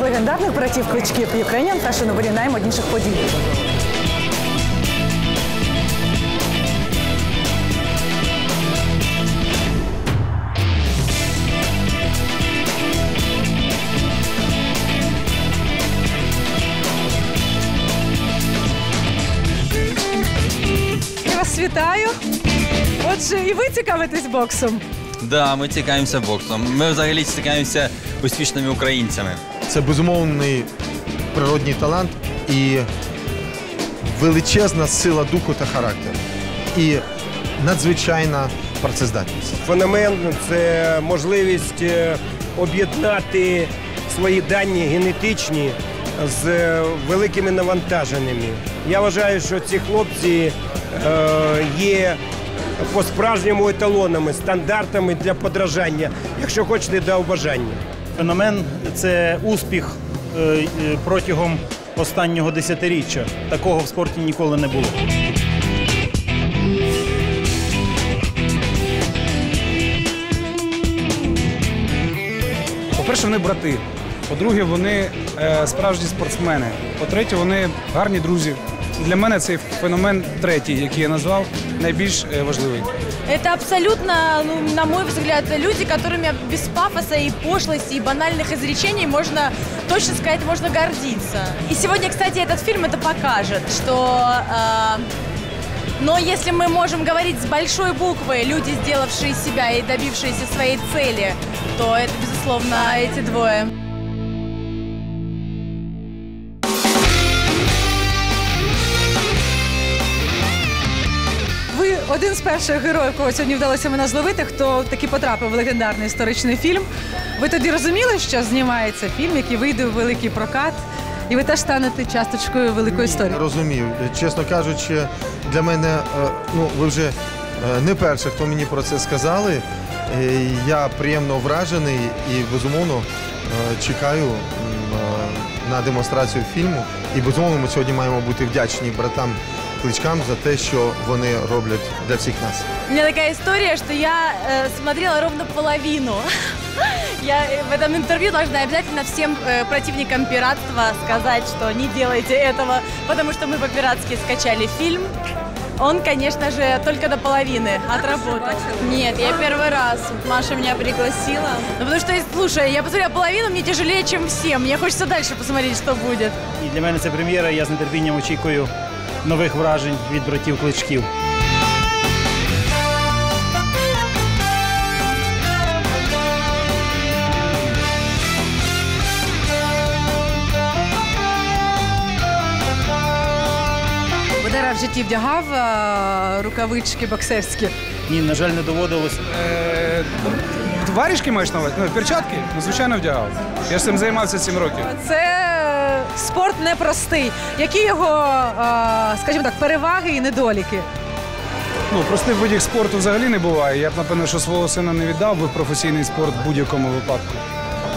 легендарних братів кличків Ukrainian Fashion Over наймодніших подій. Я вас вітаю. Отже, і ви цікавитесь боксом. Да, ми цікавимося боксом. Ми взагалі цікавимося успішними українцями. Це безумовний природній талант і величезна сила духу та характеру. І надзвичайна працездатність. Феномен це можливість е, об'єднати свої дані генетичні з е, великими навантаженнями. Я вважаю, що ці хлопці е, є по-справжньому еталонами, стандартами для подражання, якщо хочете до обажання. Феномен це успіх е, е, протягом останнього десятиріччя. Такого в спорті ніколи не було. По-перше, вони брати. По-друге, вони е, справжні спортсмени. По-третє, вони гарні друзі. Для мене цей феномен третій, який я назвав, найбільш важливий. Это абсолютно, ну, на мой взгляд, люди, которыми без пафоса и пошлости, и банальных изречений можно точно сказать, можно гордиться. И сегодня, кстати, этот фильм это покажет, что... э, но если мы можем говорить с большой буквы, люди, сделавшие себя и добившиеся своей цели, то это, безусловно, эти двое. Один з перших героїв, кого сьогодні вдалося мене зловити, хто таки потрапив в легендарний історичний фільм. Ви тоді розуміли, що знімається фільм, який вийде у великий прокат, і ви теж станете часточкою великої історії. Розумію. Чесно кажучи, для мене, е, ну ви вже е, не перше, хто мені про це сказали. Я приємно вражений і безумовно е, чекаю на демонстрацію фільму. І безумовно ми сьогодні маємо бути вдячні братам кличкам за те, що вони роблять для всіх нас. У меня такая история, что я э, смотрела ровно половину. Я э, в этом интервью должна обязательно всем э, противникам пиратства сказать, что не делайте этого, потому что мы по-пиратски скачали фильм. Он, конечно же, только до половины отработал. Нет, я первый раз. Маша меня пригласила. Ну, потому что, слушай, я посмотрела половину, мне тяжелее, чем всем. Мне хочется дальше посмотреть, что будет. І для мене це прем'єра. Я з нетерпінням очікую нових вражень від братів кличків. Бедера в житті вдягав е, рукавички боксерські. Ні, на жаль, не доводилось. Е, варішки маєш на увазі? Ну, перчатки? Ну, звичайно, вдягав. Я ж цим займався 7 років. Це спорт непростий. Які його, е, скажімо так, переваги і недоліки? Ну, простих видів спорту взагалі не буває. Я б, напевно, що свого сина не віддав би професійний спорт в будь-якому випадку.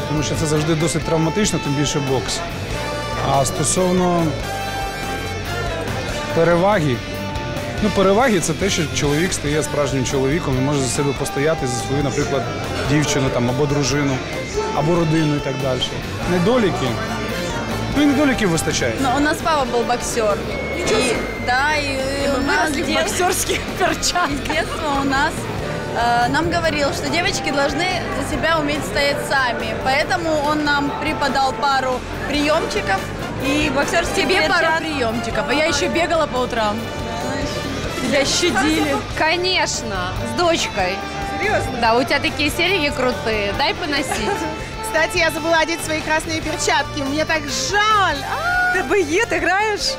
Тому що це завжди досить травматично, тим більше бокс. А стосовно переваги, ну, переваги це те, що чоловік стає справжнім чоловіком і може за себе постояти за свою, наприклад, дівчину там, або дружину, або родину і так далі. Недоліки. Ну і недоліків вистачає. Но у нас папа был боксер. И, да, и, у нас выросли в дет- боксерских перчатках. С детства у нас э, нам говорил, что девочки должны за себя уметь стоять сами. Поэтому он нам преподал пару приемчиков. И боксерские Тебе пару приемчиков. А я еще бегала по утрам. Тебя щадили. Конечно, с дочкой. Серйозно? Да, у тебя такие серьги крутые, дай поносить. Кстати, я забыла одеть свои красные перчатки. Мне так жаль. А, Тебе є, ти граєш?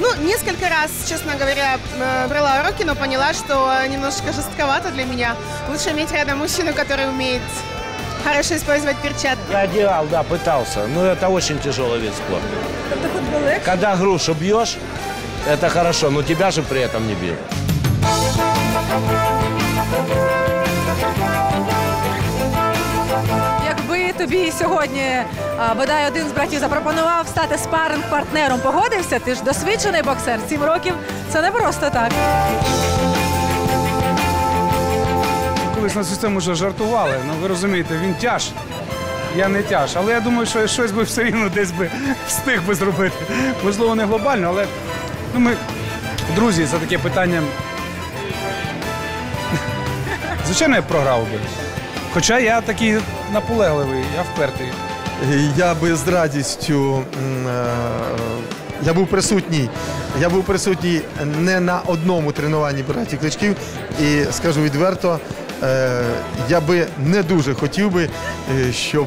Ну, несколько раз, честно говоря, э, брала уроки, но поняла, что немножечко жестковато для меня. Лучше иметь рядом мужчину, который умеет хорошо использовать перчатки. Я делал, да, пытался. Но это очень тяжелый вид спорта. Тобто футбол легше? Когда грушу бьешь, это хорошо, но тебя же при этом не бил. Тобі сьогодні бодай один з братів запропонував стати спаринг-партнером, погодився? Ти ж досвідчений боксер. Сім років це не просто так. Колись на систему вже жартували. Ну ви розумієте, він тяж. Я не тяж. Але я думаю, що щось би все рівно десь би встиг би зробити. Можливо, не глобально, але ну, ми друзі, це таке питання. Звичайно, я програв би. Хоча я такий наполегливий, я впертий. Я би з радістю е, я був присутній. Я був присутній не на одному тренуванні братів кличків, і скажу відверто, е, я би не дуже хотів би, е, щоб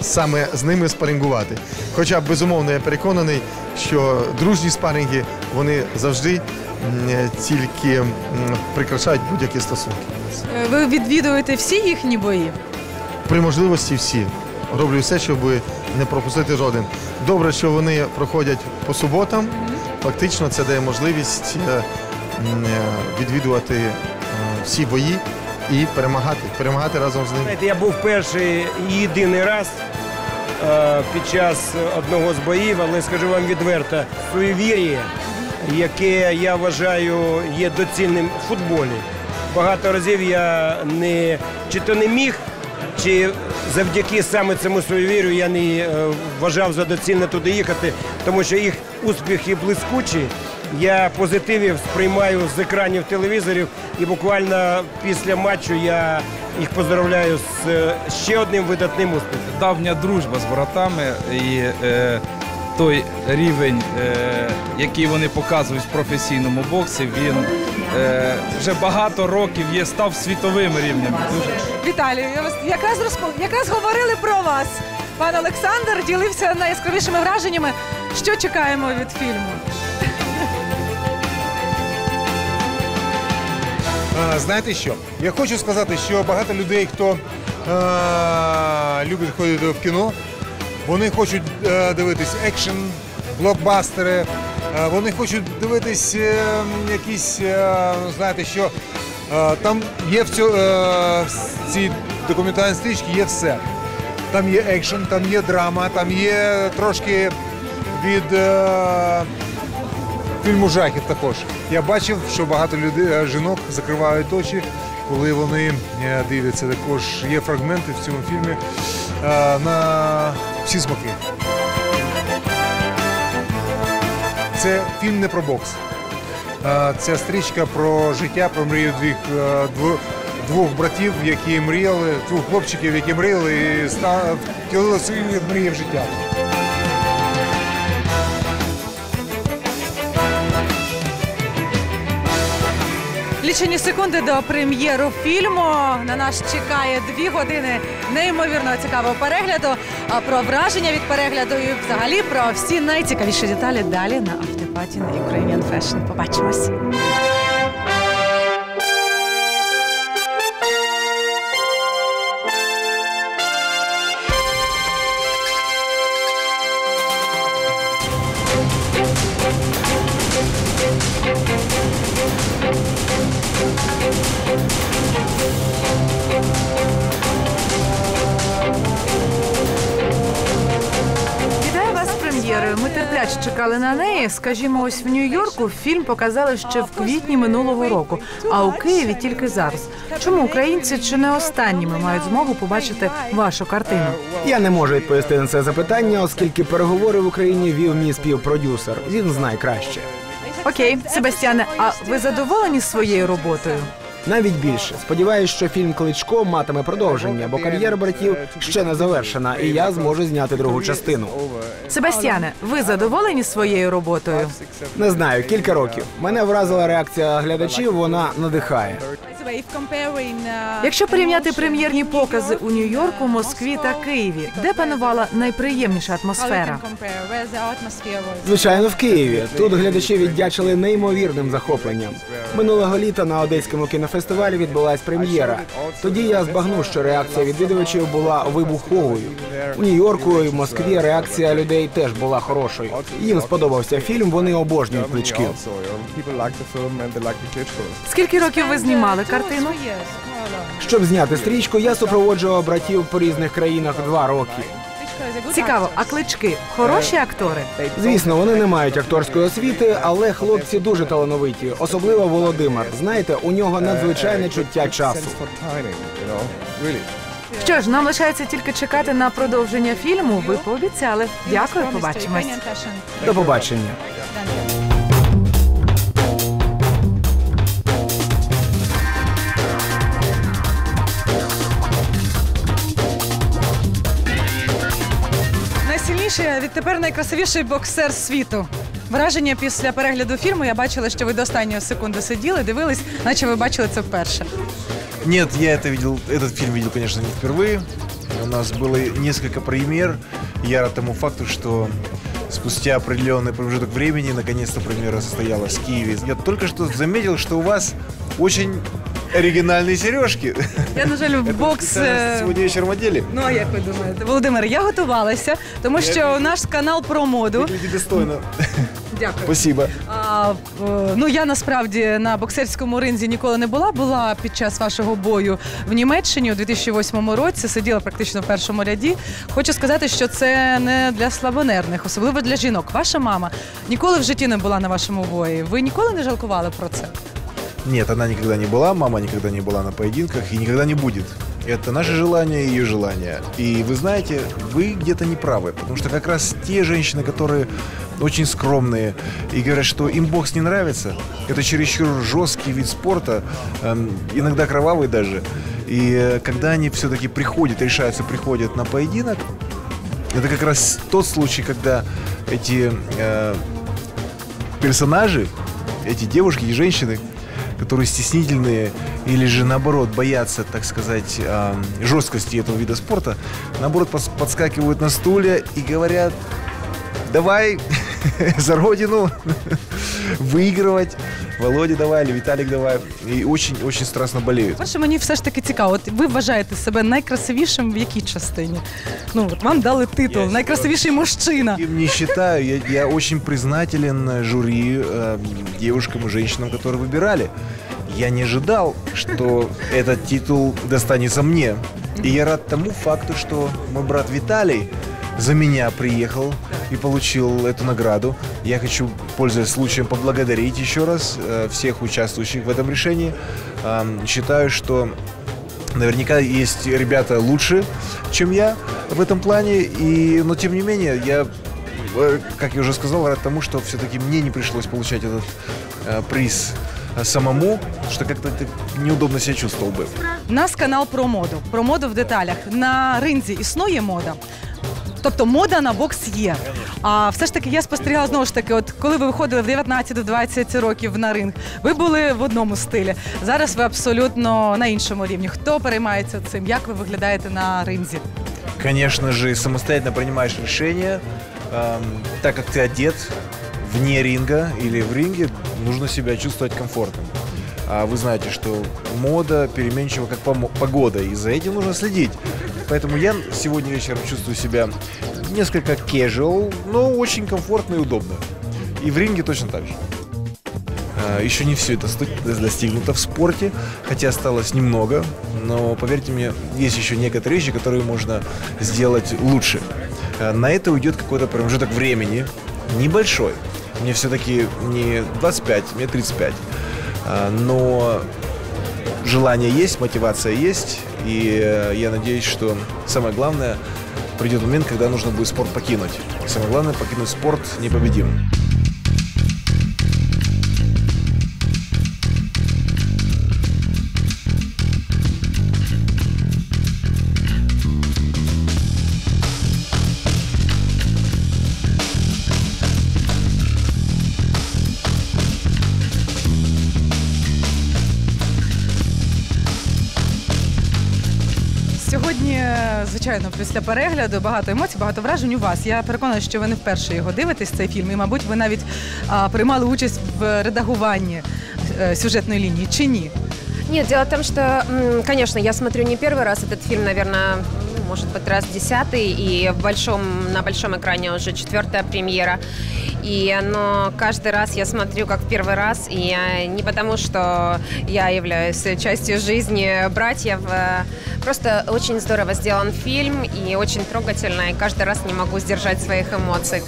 саме з ними спарингувати. Хоча безумовно я переконаний, що дружні спаринги вони завжди тільки прикрашають будь-які стосунки. Е, Ви відвідуєте всі їхні бої? При можливості всі. Роблю все, щоб не пропустити жоден. Добре, що вони проходять по суботам. Фактично, це дає можливість е, е, відвідувати всі бої і перемагати. Перемагати разом з ними. Знаєте, я був перший і єдиний раз під час одного з боїв, але скажу вам відверто, суєвір'я, яке я вважаю є доцільним в футболі. Багато разів я не чи то не міг, чи завдяки саме цьому суєвір'ю я не е, вважав за доцільне туди їхати, тому що їх успіхи блискучі. Я позитивів сприймаю з екранів телевізорів, і буквально після матчу я їх поздравляю з е, ще одним видатним успіхом. давня дружба з братами і е, той рівень, е, який вони показують в професійному боксі, він е, вже багато років є, став світовим рівнем. Віталію, я вас якраз розпо... якраз говорили про вас. Пан Олександр ділився найяскравішими враженнями. Що чекаємо від фільму? Знаєте що? Я хочу сказати, що багато людей, хто е, любить ходити в кіно, вони хочуть е, дивитись екшен, блокбастери, е, вони хочуть дивитись е, якісь, е, знаєте, що е, там є в, цьо, е, цій документальній стрічці є все. Там є екшен, там є драма, там є трошки від. Е, фільму жахів також. Я бачив, що багато людей, е, жінок закривають очі, коли вони е, дивляться. Також є фрагменти в цьому фільмі е, на всі смаки. Це фільм не про бокс. Е, Це стрічка про життя, про мрію двох, е, двох братів, які мріяли, двох хлопчиків, які мріяли і втілили свої мрії в життя. Лічені секунди до прем'єру фільму. На нас чекає дві години неймовірно цікавого перегляду. Про враження від перегляду і взагалі про всі найцікавіші деталі далі на автопаті на Ukrainian Fashion. Побачимось. Терпляче чекали на неї. Скажімо, ось в Нью-Йорку фільм показали ще в квітні минулого року, а у Києві тільки зараз. Чому українці чи не останніми мають змогу побачити вашу картину? Я не можу відповісти на це запитання, оскільки переговори в Україні вів мій співпродюсер. Він знає краще. Окей, Себастьяне, а ви задоволені своєю роботою? Навіть більше. Сподіваюсь, що фільм Кличко матиме продовження, бо кар'єра братів ще не завершена, і я зможу зняти другу частину. Себастьяне, ви задоволені своєю роботою? Не знаю, кілька років. Мене вразила реакція глядачів, вона надихає. Якщо порівняти прем'єрні покази у Нью-Йорку, Москві та Києві, де панувала найприємніша атмосфера? Звичайно, в Києві. Тут глядачі віддячили неймовірним захопленням. Минулого літа на одеському кінофестивалі відбулась прем'єра. Тоді я збагнув, що реакція відвідувачів була вибуховою. У Нью-Йорку і в Москві реакція людей теж була хорошою. Їм сподобався фільм, вони обожнюють кличків. Скільки років ви знімали картину. Щоб зняти стрічку, я супроводжував братів по різних країнах два роки. Цікаво, а клички хороші актори? Звісно, вони не мають акторської освіти, але хлопці дуже талановиті, особливо Володимир. Знаєте, у нього надзвичайне чуття часу. Що ж, нам лишається тільки чекати на продовження фільму. Ви пообіцяли. Дякую, побачимось. До побачення. Найсильніший, а відтепер найкрасивіший боксер світу. Враження після перегляду фільму я бачила, що ви до останньої секунди сиділи, дивились, наче ви бачили це вперше. Нет, я это видел, этот фильм видел, конечно, не впервые. У нас было несколько премьер. Я рад тому факту, что спустя определенный промежуток времени наконец-то премьера состоялась в Киеве. Я только что заметил, что у вас очень оригинальные сережки. Я, на жаль, в Это бокс. специально е, сегодня вечером одели. Ну а як ви думаєте, Володимир, я готувалася, тому що наш канал про моду. Выглядите достойно. Дякую. Спасибо. А, е, ну я насправді на боксерському ринзі ніколи не була. Була під час вашого бою в Німеччині у 2008 році. Сиділа практично в першому ряді. Хочу сказати, що це не для слабонервних, особливо для жінок. Ваша мама ніколи в житті не була на вашому бої. Ви ніколи не жалкували про це? Нет, она никогда не была, мама никогда не была на поединках и никогда не будет. Это наше желание и ее желание. И вы знаете, вы где-то не правы, потому что как раз те женщины, которые очень скромные и говорят, что им бокс не нравится, это чересчур жесткий вид спорта, эм, иногда кровавый даже. И э, когда они все-таки приходят, решаются, приходят на поединок, это как раз тот случай, когда эти э, персонажи, эти девушки и женщины, которые стеснительные или же наоборот боятся, так сказать, жесткости этого вида спорта, наоборот подскакивают на стуле и говорят, давай за родину выигрывать. Володя давай, или Виталик давай. И очень-очень страстно болеют. Перше, мені все ж таки цікаво. От ви вважаєте себе найкрасивішим в якій частині? Ну от вам дали титул найкрасивіший мужчина. Им не считаю. Я, я очень признателен э, жюри, э, девушкам и женщинам, которые выбирали. Я не ожидал, что этот титул достанется мне. И я рад тому факту, что мой брат Виталий за меня приехал и получил эту награду. Я хочу, пользуясь случаем, поблагодарить еще раз э, всех участвующих в этом решении. Ам, Считаю, что Наверняка есть ребята лучше, чем я в этом плане, и, но тем не менее, я, э, как я уже сказал, рад тому, что все-таки мне не пришлось получать этот э, приз э, самому, что как-то ты неудобно себя чувствовал бы. У нас канал про моду. Про моду в деталях. На ринзі існує мода. Тобто мода на бокс є. А все ж таки я спостерігала знову ж таки, от коли ви виходили в 19-20 років на ринг, ви були в одному стилі. Зараз ви абсолютно на іншому рівні. Хто переймається цим? Як ви виглядаєте на ринзі? Конечно же, самостоятельно принимаешь решения, эм, так как ты одет вне ринга или в ринге, нужно себя чувствовать комфортно. А вы знаете, что мода переменчива как помо- погода, и за этим нужно следить. Поэтому я сегодня вечером чувствую себя несколько casual, но очень комфортно и удобно. И в ринге точно так же. А, Еще не все это достигнуто в спорте, хотя осталось немного, но поверьте мне, есть еще некоторые вещи, которые можно сделать лучше. А, На это уйдет какой-то промежуток времени, небольшой. Мне все-таки не 25, мне 35. А, Но желание есть, мотивация есть, и э, я надеюсь, что самое главное, придет момент, когда нужно будет спорт покинуть. Самое главное, покинуть спорт непобедимым. звичайно, після перегляду багато емоцій, багато вражень у вас. Я переконана, що ви не вперше його дивитесь, цей фільм, і, мабуть, ви навіть а, приймали участь в редагуванні е, сюжетної лінії, чи ні? Нет, дело в том, что, м, конечно, я смотрю не первый раз этот фильм, наверное, ну, может быть, раз десятый, и в большом, на большом экране уже четвертая премьера. И оно каждый раз я смотрю как в первый раз, и я- не потому, что я являюсь частью жизни братьев. э, Просто очень здорово сделан фильм и очень трогательно, и каждый раз не могу сдержать своих эмоций.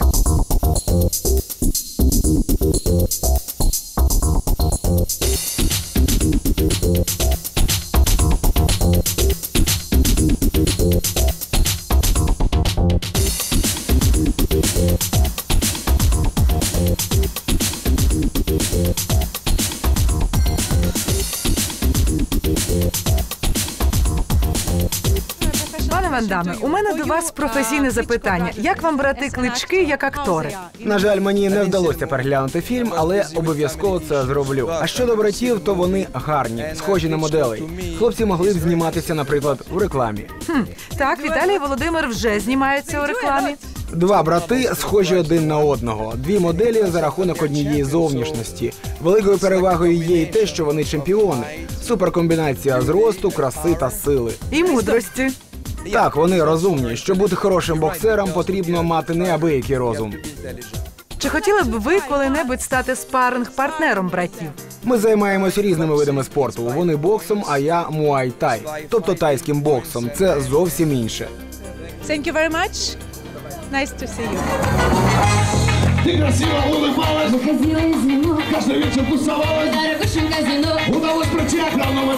Пане у мене до вас професійне запитання. Як вам брати клички як актори? На жаль, мені не вдалося переглянути фільм, але обов'язково це зроблю. А щодо братів, то вони гарні, схожі на моделей. Хлопці могли б зніматися, наприклад, у рекламі. Хм, так, Віталій і Володимир вже знімаються у рекламі. Два брати схожі один на одного. Дві моделі за рахунок однієї зовнішності. Великою перевагою є і те, що вони чемпіони. Суперкомбінація зросту, краси та сили. І мудрості. Так, вони розумні. Щоб бути хорошим боксером, потрібно мати неабиякий розум. Чи хотіли б ви коли-небудь стати спаринг-партнером братів? Ми займаємось різними видами спорту. Вони боксом, а я муай-тай, тобто тайським боксом. Це зовсім інше. Thank you very much. Nice to see you. Ты красиво улыбалась Каждый вечер тусовалась Удалось пройти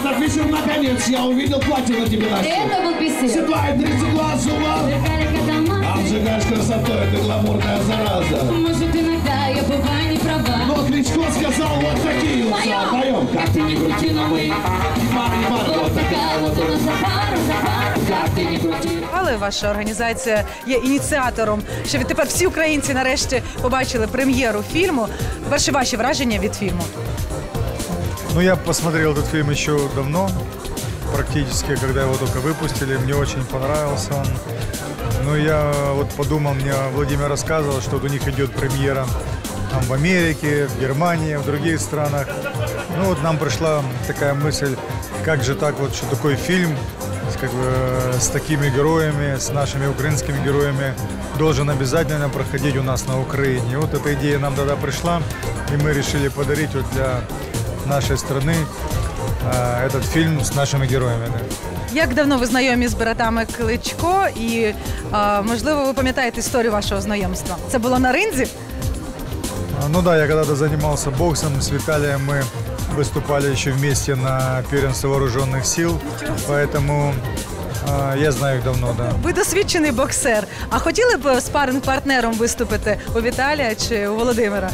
охрану в этот вечер Наконец я увидел платье на тебе Настя Это был писец. Седлает 30 глаз ума Обжигаешь красотой, ты гламурная зараза Может, иногда я бываю не права. Но Кличко сказал вот такие вот слова Поем, как ты не крути, но мы Пара, не пара, вот такая вот у нас пара, за пара. Как ты не крути Але ваша організація є ініціатором, що відтепер всі українці нарешті побачили прем'єру фільму. Перші ваші враження від фільму. Ну, я посмотрел этот фильм еще давно, практически, когда его только выпустили. Мне очень понравился он. Ну, я вот подумал, мне Владимир рассказывал, что вот у них идет премьера там, в Америке, в Германии, в других странах. Ну, вот нам пришла такая мысль, как же так вот, что такой фильм как бы, с такими героями, с нашими украинскими героями должен обязательно проходить у нас на Украине. Вот эта идея нам тогда пришла, и мы решили подарить вот для нашей страны э, этот фильм с нашими героями. да. Як давно ви знайомі з братами Кличко, і е, можливо ви пам'ятаєте історію вашого знайомства? Це було на ринзі? А, Ну да, я когда-то занимался боксом с Виталием, мы выступали еще вместе на первенстве вооруженных сил, поэтому а, я знаю их давно, да. Ви досвідчений боксер. А хотіли б спаринг-партнером виступити у Віталія чи у Володимира?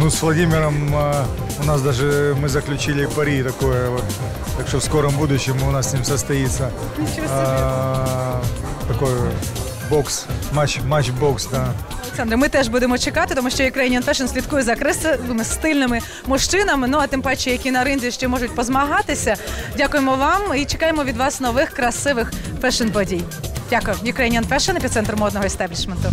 Ну, с Владимиром а, у нас даже мы заключили пари такое вот, так что в скором будущем у нас с ним состоится а, такой бокс, матч, матч бокс, да. Олександре, ми теж будемо чекати, тому що Ukrainian Fashion слідкує за красивими стильними мужчинами. Ну а тим паче, які на ринзі ще можуть позмагатися. Дякуємо вам і чекаємо від вас нових красивих фешн подій. Дякую. Ukrainian Fashion, епіцентр модного естеблішменту.